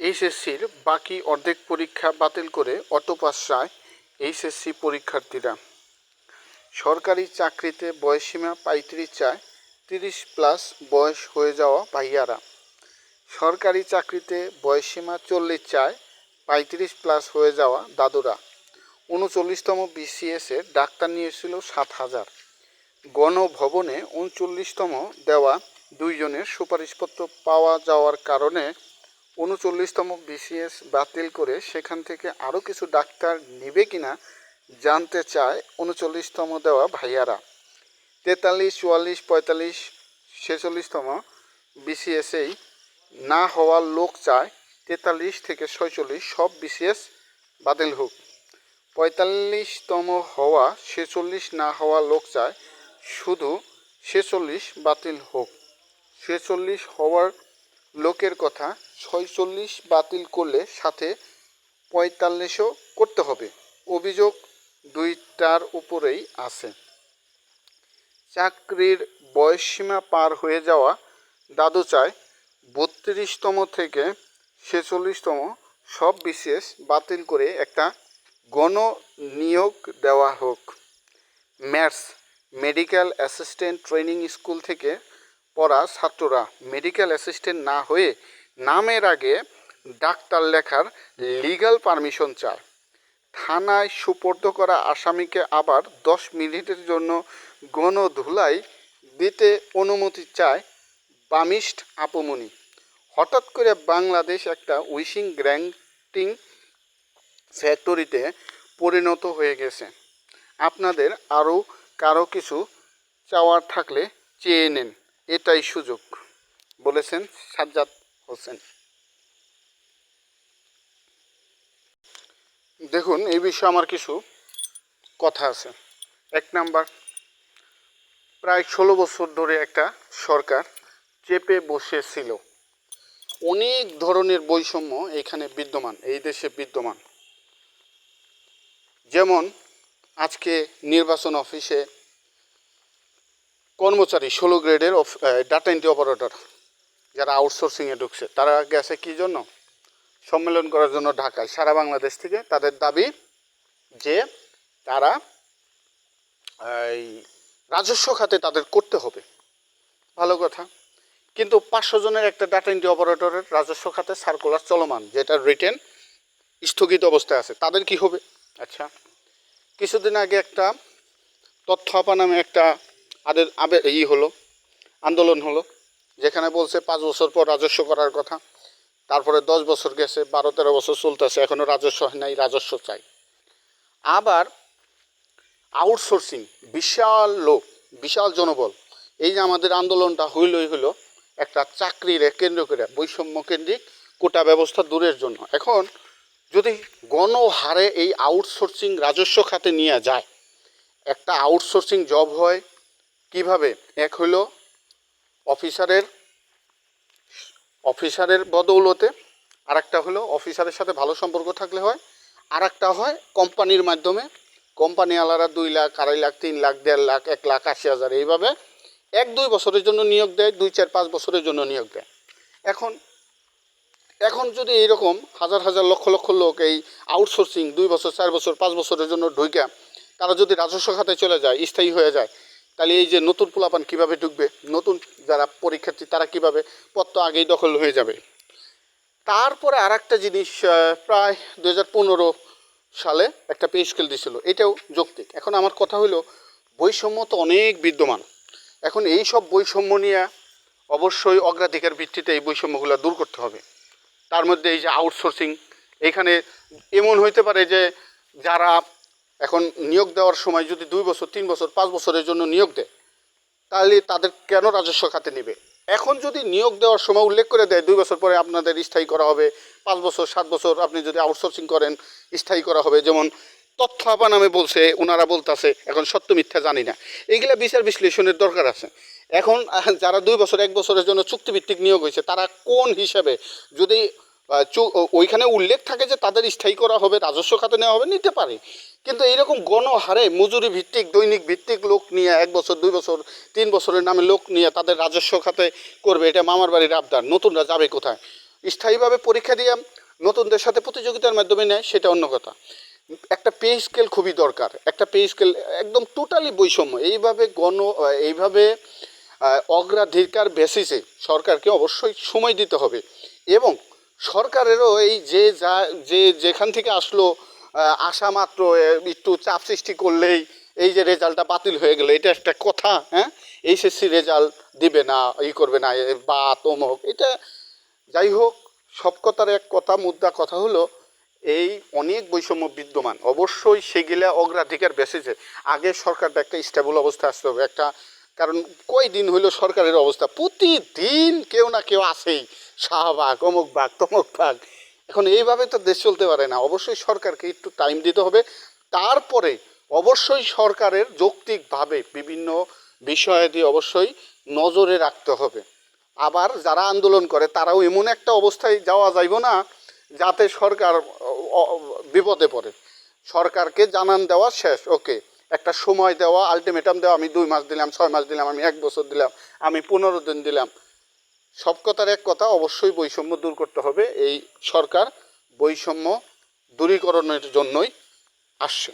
এইচএসসির বাকি অর্ধেক পরীক্ষা বাতিল করে অটোপাস চায় এইচএসসি পরীক্ষার্থীরা। সরকারি চাকরিতে বয়সসীমা পঁয়ত্রিশ চায়, তিরিশ প্লাস বয়স হয়ে যাওয়া ভাইয়ারা। সরকারি চাকরিতে বয়সসীমা চল্লিশ চায়, পঁয়ত্রিশ প্লাস হয়ে যাওয়া দাদুরা। উনচল্লিশতম বিসিএসে ডাক্তার নিয়েছিল সাত হাজার। গণভবনে উনচল্লিশতম দেওয়া দুইজনের সুপারিশপত্র পাওয়া যাওয়ার কারণে উনচল্লিশতম বিসিএস বাতিল করে সেখান থেকে আরও কিছু ডাক্তার নেবে কিনা জানতে চায় উনচল্লিশতম দেওয়া ভাইয়ারা। তেতাল্লিশ, চুয়াল্লিশ, পঁয়তাল্লিশ, ছেচল্লিশতম বিসিএসেই না হওয়া লোক চায় তেতাল্লিশ থেকে ছয়চল্লিশ সব বিসিএস বাতিল হোক। পঁয়তাল্লিশতম হওয়া, ছেচল্লিশ না হওয়া লোক চায় শুধু ছেচল্লিশ বাতিল হোক। ছেচল্লিশ হওয়ার লোকের কথা ছয়চল্লিশ বাতিল করলে সাথে পঁয়তাল্লিশও করতে হবে। অভিযোগ দুইটার উপরেই আছে। চাকরির বয়সসীমা পার হয়ে যাওয়া দাদু চায় বত্রিশতম থেকে ছেচল্লিশতম সব বিশেষ বাতিল করে একটা গণ নিয়োগ দেওয়া হোক। Maths medical assistant training school থেকে পড়া ছাত্ররা মেডিকেল অ্যাসিস্ট্যান্ট না হয়ে নামের আগে ডাক্তার লেখার লিগ্যাল পারমিশন চায়। থানায় সুপর্দ করা আসামিকে আবার দশ মিনিটের জন্য গণধুলাই দিতে অনুমতি চায় বামিস্ট আপমনি। হঠাৎ করে বাংলাদেশ একটা উইশিং গ্র্যান্টিং ফ্যাক্টরিতে পরিণত হয়ে গেছে। আপনাদের আরও কারও কিছু চাওয়ার থাকলে চেয়ে নেন। এটাই সুযোগ, বলেছেন সাজ্জাদ হোসেন। দেখুন, এই বিষয়ে আমার কিছু কথা আছে। এক নাম্বার, প্রায় ষোলো বছর ধরে একটা সরকার চেপে বসেছিল। অনেক ধরনের বৈষম্য এখানে বিদ্যমান, এই দেশে বিদ্যমান। যেমন, আজকে নির্বাচন অফিসে কর্মচারী ষোলো গ্রেডের ডাটা এন্ট্রি অপারেটর যারা আউটসোর্সিংয়ে ঢুকছে। তারা গেছে কী জন্য? সম্মেলন করার জন্য ঢাকায়। সারা বাংলাদেশ থেকে তাদের দাবি যে তারা, এই, রাজস্ব খাতে তাদের করতে হবে। ভালো কথা। কিন্তু পাঁচশো জনের একটা ডাটা এন্ট্রি অপারেটরের রাজস্ব খাতে সার্কুলার চলমান, যেটা রিটেন স্থগিত অবস্থায় আছে। তাদের কি হবে? আচ্ছা। কিছুদিন আগে একটা তথ্য আপা নামে একটা আদের আবে ই হলো, আন্দোলন হলো, যেখানে বলছে পাঁচ বছর পর রাজস্ব করার কথা, তারপরে দশ বছর গেছে, বারো তেরো বছর চলতেছে এখনও রাজস্ব হয় নাই, রাজস্ব চাই। আবার আউটসোর্সিং বিশাল লোক, বিশাল জনবল, এই যে আমাদের আন্দোলনটা হইলই হইল একটা চাকরির কেন্দ্র করে, বৈষম্য কেন্দ্রিক কোটা ব্যবস্থা দূরের জন্য। এখন যদি গণহারে এই আউটসোর্সিং রাজস্ব খাতে নিয়ে যায়, একটা আউটসোর্সিং জব হয় কীভাবে? এক হইল অফিসারের অফিসারের বদৌলতে আর একটা হলো অফিসারের সাথে ভালো সম্পর্ক থাকলে হয় আর একটা হয় কোম্পানির মাধ্যমে। কোম্পানিওয়ালারা দুই লাখ, আড়াই লাখ, তিন লাখ, দেড় লাখ, এক লাখ, আশি হাজার, এইভাবে এক দুই বছরের জন্য নিয়োগ দেয়, দুই চার পাঁচ বছরের জন্য নিয়োগ দেয়। এখন এখন যদি এইরকম হাজার হাজার লক্ষ লক্ষ লোক এই আউটসোর্সিং দুই বছর, চার বছর, পাঁচ বছরের জন্য ঢুকে তারা যদি রাজস্ব খাতে চলে যায়, স্থায়ী হয়ে যায় তাহলে এই যে নতুন পোলাপান কীভাবে ঢুকবে, নতুন যারা পরীক্ষার্থী তারা কীভাবে পদ তো আগেই দখল হয়ে যাবে। তারপরে আর একটা জিনিস প্রায় দু হাজার পনেরো সালে একটা পে স্কেল দিছিল, এটাও যৌক্তিক। এখন আমার কথা হলো, বৈষম্য তো অনেক বিদ্যমান। এখন এই সব বৈষম্য নিয়ে অবশ্যই অগ্রাধিকার ভিত্তিতে এই বৈষম্যগুলো দূর করতে হবে। তার মধ্যে এই যে আউটসোর্সিং এখানে এমন হইতে পারে যে যারা এখন নিয়োগ দেওয়ার সময় যদি দুই বছর, তিন বছর, পাঁচ বছরের জন্য নিয়োগ দেয়, তাহলে তাদের কেন রাজস্ব খাতে নেবে? এখন যদি নিয়োগ দেওয়ার সময় উল্লেখ করে দেয়, দুই বছর পরে আপনাদের স্থায়ী করা হবে, পাঁচ বছর, সাত বছর আপনি যদি আউটসোর্সিং করেন, স্থায়ী করা হবে, যেমন তথ্য আপা নামে বলছে ওনারা বলতেছে, এখন সত্য মিথ্যা জানি না। এইগুলা বিচার বিশ্লেষণের দরকার আছে। এখন যারা দুই বছর, এক বছরের জন্য চুক্তিভিত্তিক নিয়োগ হয়েছে, তারা কোন হিসাবে যদি ওইখানে উল্লেখ থাকে যে তাদের স্থায়ী করা হবে, রাজস্ব খাতে নেওয়া হবে, নিতে পারে। কিন্তু এইরকম গণহারে মজুরি ভিত্তিক, দৈনিক ভিত্তিক লোক নিয়ে এক বছর, দুই বছর, তিন বছরের নামে লোক নিয়ে তাদের রাজস্ব খাতে করবে, এটা মামার বাড়ির আবদার। নতুনরা যাবে কোথায়? স্থায়ীভাবে পরীক্ষা দিয়ে নতুনদের সাথে প্রতিযোগিতার মাধ্যমে নেয়, সেটা অন্য কথা। একটা পে স্কেল খুবই দরকার। একটা পে স্কেল একদম টোটালি বৈষম্য। এইভাবে গণ, এইভাবে অগ্রাধিকার বেসিসে সরকারকে অবশ্যই সময় দিতে হবে। এবং সরকারেরও এই যে যা, যে যেখান থেকে আসলো আসা মাত্র একটু চাপ সৃষ্টি করলেই এই যে রেজাল্টটা বাতিল হয়ে গেল, এটা একটা কথা হ্যাঁ? এইচএসসি রেজাল্ট দিবে না, ই করবে না বা তমক এটা যাই হোক, সব কথার এক কথা, মুদ্রা কথা হলো, এই অনেক বৈষম্য বিদ্যমান, অবশ্যই সেগুলা অগ্রাধিকার বেসিসে আগে সরকারটা একটা স্টেবল অবস্থা আসতে হবে, একটা কারণ কয় দিন হইল সরকারের অবস্থা? প্রতিদিন কেউ না কেউ আসেই শাহবাগ অমুক বাঘ তমুক বাঘ এখন এইভাবে তো দেশ চলতে পারে না। অবশ্যই সরকারকে একটু টাইম দিতে হবে। তারপরে অবশ্যই সরকারের যৌক্তিকভাবে বিভিন্ন বিষয়াদি অবশ্যই নজরে রাখতে হবে। আবার যারা আন্দোলন করে, তারাও এমন একটা অবস্থায় যাওয়া যাইব না যাতে সরকার বিপদে পড়ে। সরকারকে জানান দেওয়া শেষ। ওকে। একটা সময় দেওয়া আলটিমেটাম দেওয়া, আমি দুই মাস দিলাম, ছয় মাস দিলাম, আমি এক বছর দিলাম, আমি পনেরো দিন দিলাম। সব কথার এক কথা, অবশ্যই বৈষম্য দূর করতে হবে। এই সরকার বৈষম্য দূরীকরণের জন্যই আসছে।